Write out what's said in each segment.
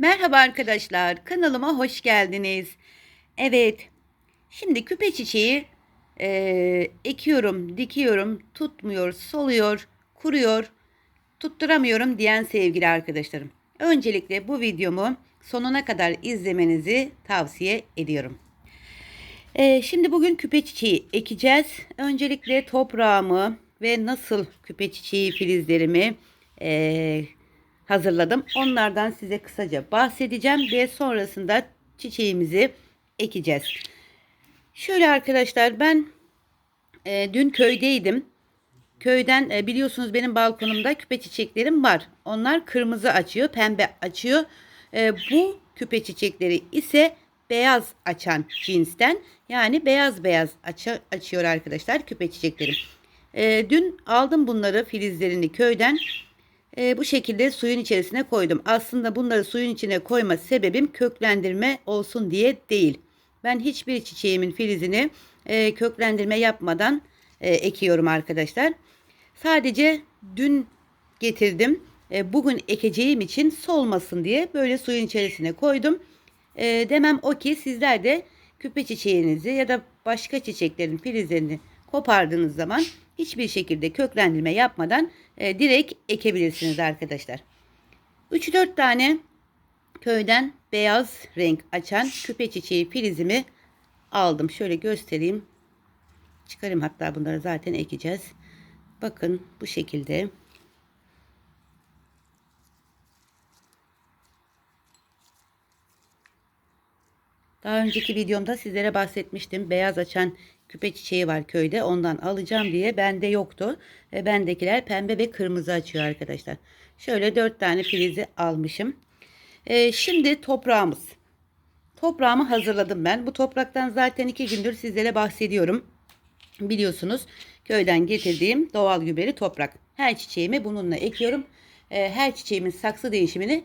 Merhaba arkadaşlar, kanalıma hoş geldiniz. Evet, şimdi küpe çiçeği eee, ekiyorum, dikiyorum, tutmuyor, soluyor, kuruyor, tutturamıyorum diyen sevgili arkadaşlarım. Öncelikle bu videomu sonuna kadar izlemenizi tavsiye ediyorum. Eee, şimdi bugün küpe çiçeği ekeceğiz. Öncelikle toprağımı ve nasıl küpe çiçeği filizlerimi eee, hazırladım. Onlardan size kısaca bahsedeceğim ve sonrasında çiçeğimizi ekeceğiz. Şöyle arkadaşlar ben eee, dün köydeydim. Köyden e, biliyorsunuz benim balkonumda küpe çiçeklerim var. Onlar kırmızı açıyor, pembe açıyor. E, bu küpe çiçekleri ise beyaz açan cinsten. Yani beyaz beyaz açı- açıyor arkadaşlar küpe çiçeklerim. E, dün aldım bunları filizlerini köyden. E, bu şekilde suyun içerisine koydum. Aslında bunları suyun içine koyma sebebim köklendirme olsun diye değil. Ben hiçbir çiçeğimin filizini e, köklendirme yapmadan e, ekiyorum arkadaşlar. Sadece dün getirdim. E, bugün ekeceğim için solmasın diye böyle suyun içerisine koydum. E, demem o ki sizler de küpe çiçeğinizi ya da başka çiçeklerin filizlerini kopardığınız zaman hiçbir şekilde köklendirme yapmadan e, direkt ekebilirsiniz arkadaşlar. 3-4 tane köyden beyaz renk açan küpe çiçeği filizimi aldım. Şöyle göstereyim. Çıkarayım hatta bunları zaten ekeceğiz. Bakın bu şekilde. Daha önceki videomda sizlere bahsetmiştim. Beyaz açan küpe çiçeği var köyde. Ondan alacağım diye bende yoktu. Ve bendekiler pembe ve kırmızı açıyor arkadaşlar. Şöyle dört tane filizi almışım. Ee, şimdi toprağımız. Toprağımı hazırladım ben. Bu topraktan zaten iki gündür sizlere bahsediyorum. Biliyorsunuz köyden getirdiğim doğal gübreli toprak. Her çiçeğimi bununla ekiyorum. Ee, her çiçeğimin saksı değişimini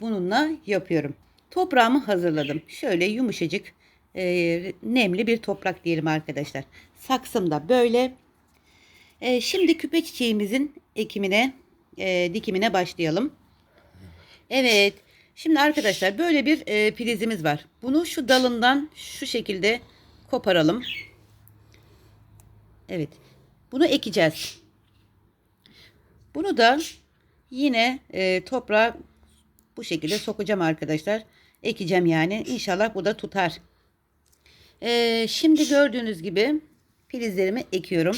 bununla yapıyorum. Toprağımı hazırladım. Şöyle yumuşacık e, nemli bir toprak diyelim arkadaşlar. Saksım da böyle. E, şimdi küpe çiçeğimizin ekimine, e, dikimine başlayalım. Evet. Şimdi arkadaşlar böyle bir e, filizimiz var. Bunu şu dalından şu şekilde koparalım. Evet. Bunu ekeceğiz. Bunu da yine e, toprağa bu şekilde sokacağım arkadaşlar. Ekeceğim yani. İnşallah bu da tutar. E, şimdi gördüğünüz gibi filizlerimi ekiyorum.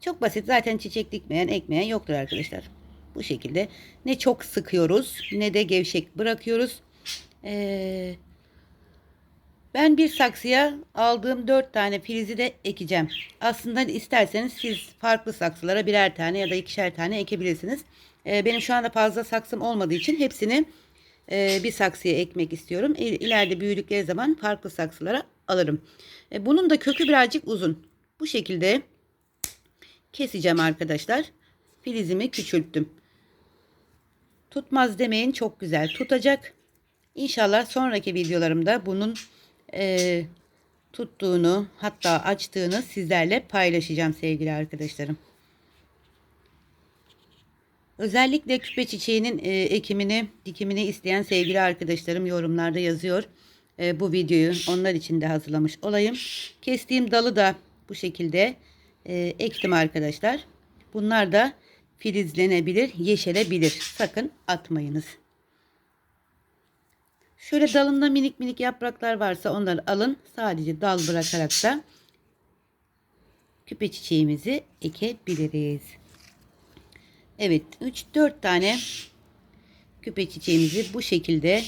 Çok basit. Zaten çiçek dikmeyen, ekmeyen yoktur arkadaşlar. Bu şekilde ne çok sıkıyoruz ne de gevşek bırakıyoruz. Ee, ben bir saksıya aldığım 4 tane filizi de ekeceğim. Aslında isterseniz siz farklı saksılara birer tane ya da ikişer tane ekebilirsiniz. Ee, benim şu anda fazla saksım olmadığı için hepsini e, bir saksıya ekmek istiyorum. İl- İleride büyüdükleri zaman farklı saksılara alırım. E, bunun da kökü birazcık uzun. Bu şekilde keseceğim arkadaşlar. Filizimi küçülttüm. Tutmaz demeyin çok güzel tutacak. İnşallah sonraki videolarımda bunun e, tuttuğunu hatta açtığını sizlerle paylaşacağım sevgili arkadaşlarım. Özellikle küpe çiçeğinin e, ekimini, dikimini isteyen sevgili arkadaşlarım yorumlarda yazıyor. E, bu videoyu onlar için de hazırlamış olayım. Kestiğim dalı da bu şekilde e, ektim arkadaşlar. Bunlar da filizlenebilir, yeşerebilir. Sakın atmayınız. Şöyle dalında minik minik yapraklar varsa onları alın. Sadece dal bırakarak da küpe çiçeğimizi ekebiliriz. Evet 3-4 tane küpe çiçeğimizi bu şekilde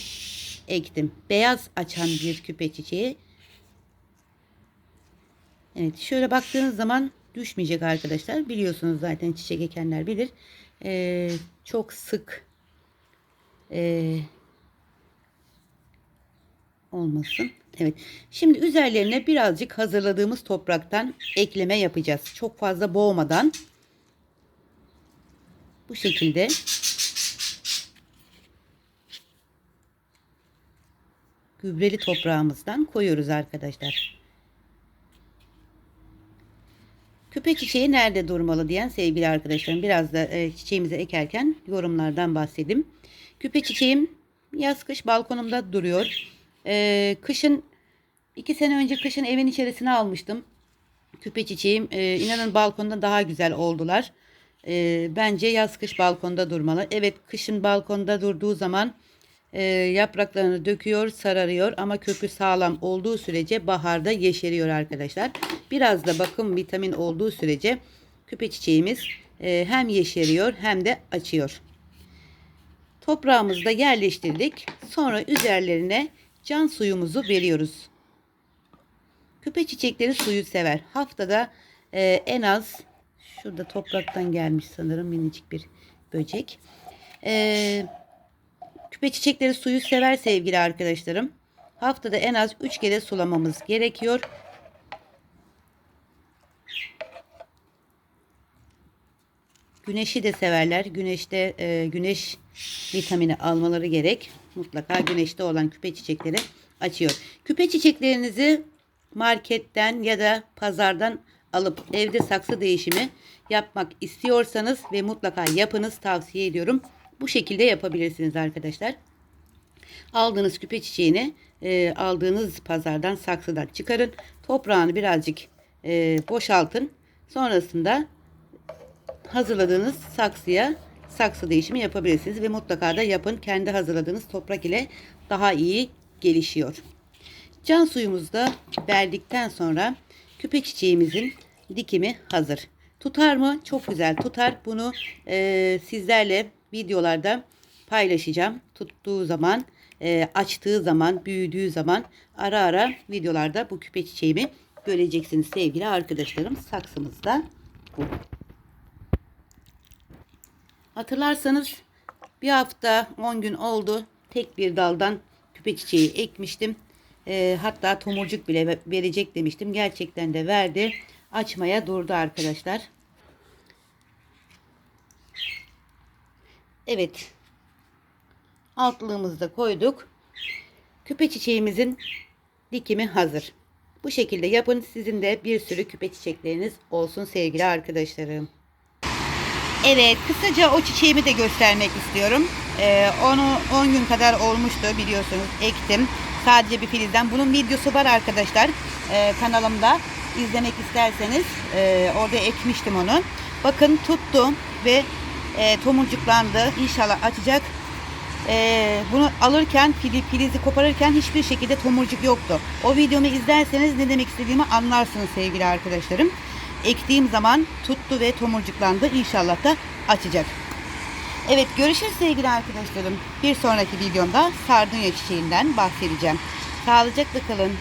ektim. Beyaz açan bir küpe çiçeği. Evet şöyle baktığınız zaman düşmeyecek arkadaşlar. Biliyorsunuz zaten çiçek ekenler bilir. Ee, çok sık ee, olmasın. Evet. Şimdi üzerlerine birazcık hazırladığımız topraktan ekleme yapacağız. Çok fazla boğmadan bu şekilde gübreli toprağımızdan koyuyoruz arkadaşlar. Küpe çiçeği nerede durmalı diyen sevgili arkadaşlarım biraz da e, çiçeğimizi ekerken yorumlardan bahsedeyim. Küpe çiçeğim Yaz kış balkonumda duruyor. Ee, kışın iki sene önce kışın evin içerisine almıştım. Küpe çiçeğim e, inanın balkonda daha güzel oldular. E, bence yaz kış balkonda durmalı. Evet kışın balkonda durduğu zaman e, yapraklarını döküyor, sararıyor ama kökü sağlam olduğu sürece baharda yeşeriyor arkadaşlar. Biraz da bakım vitamin olduğu sürece küpe çiçeğimiz e, hem yeşeriyor hem de açıyor. Toprağımızı da yerleştirdik. Sonra üzerlerine can suyumuzu veriyoruz. Küpe çiçekleri suyu sever. Haftada e, en az şurada topraktan gelmiş sanırım minicik bir böcek. E, küpe çiçekleri suyu sever sevgili arkadaşlarım. Haftada en az 3 kere sulamamız gerekiyor. Güneşi de severler. Güneşte e, güneş vitamini almaları gerek. Mutlaka güneşte olan küpe çiçekleri açıyor. Küpe çiçeklerinizi marketten ya da pazardan alıp evde saksı değişimi yapmak istiyorsanız ve mutlaka yapınız tavsiye ediyorum. Bu şekilde yapabilirsiniz arkadaşlar. Aldığınız küpe çiçeğini e, aldığınız pazardan saksıdan çıkarın. Toprağını birazcık e, boşaltın. Sonrasında hazırladığınız saksıya saksı değişimi yapabilirsiniz ve mutlaka da yapın. Kendi hazırladığınız toprak ile daha iyi gelişiyor. Can suyumuzu da verdikten sonra küpe çiçeğimizin dikimi hazır. Tutar mı? Çok güzel tutar. Bunu e, sizlerle videolarda paylaşacağım. Tuttuğu zaman, e, açtığı zaman, büyüdüğü zaman ara ara videolarda bu küpe çiçeğimi göreceksiniz sevgili arkadaşlarım. Saksımızda bu. Hatırlarsanız bir hafta 10 gün oldu. Tek bir daldan küpe çiçeği ekmiştim. E, hatta tomurcuk bile ve- verecek demiştim. Gerçekten de verdi. Açmaya durdu arkadaşlar. Evet. Altlığımızı da koyduk. Küpe çiçeğimizin dikimi hazır. Bu şekilde yapın. Sizin de bir sürü küpe çiçekleriniz olsun sevgili arkadaşlarım. Evet, kısaca o çiçeğimi de göstermek istiyorum. Ee, onu 10 gün kadar olmuştu biliyorsunuz. Ektim. Sadece bir filizden. Bunun videosu var arkadaşlar. Ee, kanalımda. izlemek isterseniz e, orada ekmiştim onu. Bakın tuttu ve e, tomurcuklandı. İnşallah açacak. Ee, bunu alırken fili, filizi koparırken hiçbir şekilde tomurcuk yoktu. O videomu izlerseniz ne demek istediğimi anlarsınız sevgili arkadaşlarım. Ektiğim zaman tuttu ve tomurcuklandı. İnşallah da açacak. Evet görüşürüz sevgili arkadaşlarım. Bir sonraki videomda sardunya çiçeğinden bahsedeceğim. Sağlıcakla kalın.